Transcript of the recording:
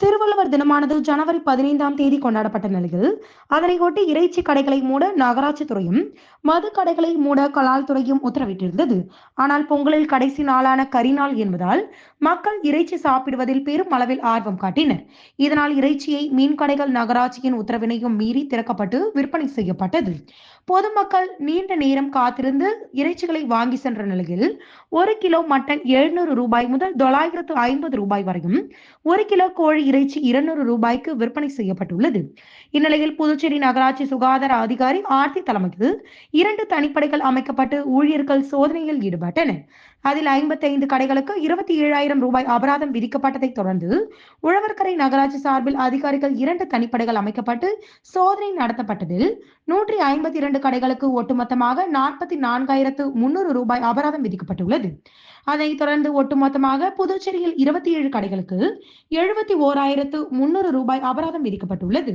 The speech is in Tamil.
திருவள்ளுவர் தினமானது ஜனவரி பதினைந்தாம் தேதி கொண்டாடப்பட்ட நிலையில் அதனை ஒட்டி இறைச்சி கடைகளை மூட நகராட்சி துறையும் மது கடைகளை மூட கலால் துறையும் உத்தரவிட்டிருந்தது. ஆனால் பொங்கலில் கடைசி நாளான கரிநாள் என்பதால் மக்கள் இறைச்சி சாப்பிடுவதில் பெரும் அளவில் ஆர்வம் காட்டினர். இதனால் இறைச்சியை மீன் கடைகள் நகராட்சியின் உத்தரவினையும் மீறி திறக்கப்பட்டு விற்பனை செய்யப்பட்டது. பொதுமக்கள் நீண்ட நேரம் காத்திருந்து இறைச்சிகளை வாங்கி சென்ற நிலையில் ஒரு கிலோ மட்டன் எழுநூறு ரூபாய் முதல் தொள்ளாயிரத்து ஐம்பது ரூபாய் வரையும் ஒரு கிலோ கோழி இறைச்சி இருநூறு ரூபாய்க்கு விற்பனை செய்யப்பட்டுள்ளது. இந்நிலையில் புதுச்சேரி நகராட்சி சுகாதார அதிகாரி ஆர்த்தி தலைமையில் இரண்டு தனிப்படைகள் அமைக்கப்பட்டு ஊழியர்கள் சோதனையில் ஈடுபட்டனர். அதில் ஐம்பத்தைந்து கடைகளுக்கு இருபத்தி ஏழாயிரம் ரூபாய் அபராதம் விதிக்கப்பட்டதை தொடர்ந்து உழவர்கரை நகராட்சி சார்பில் அதிகாரிகள் இரண்டு தனிப்படைகள் அமைக்கப்பட்டு சோதனை நடத்தப்பட்டதில் நூற்றி ஐம்பத்தி இரண்டு கடைகளுக்கு ஒட்டுமொத்தமாக நாற்பத்தி நான்காயிரத்து முன்னூறு ரூபாய் அபராதம் விதிக்கப்பட்டுள்ளது. அதைத் தொடர்ந்து ஒட்டுமொத்தமாக புதுச்சேரியில் இருபத்தி ஏழு கடைகளுக்கு எழுபத்தி ஓராயிரத்து முன்னூறு ரூபாய் அபராதம் விதிக்கப்பட்டுள்ளது.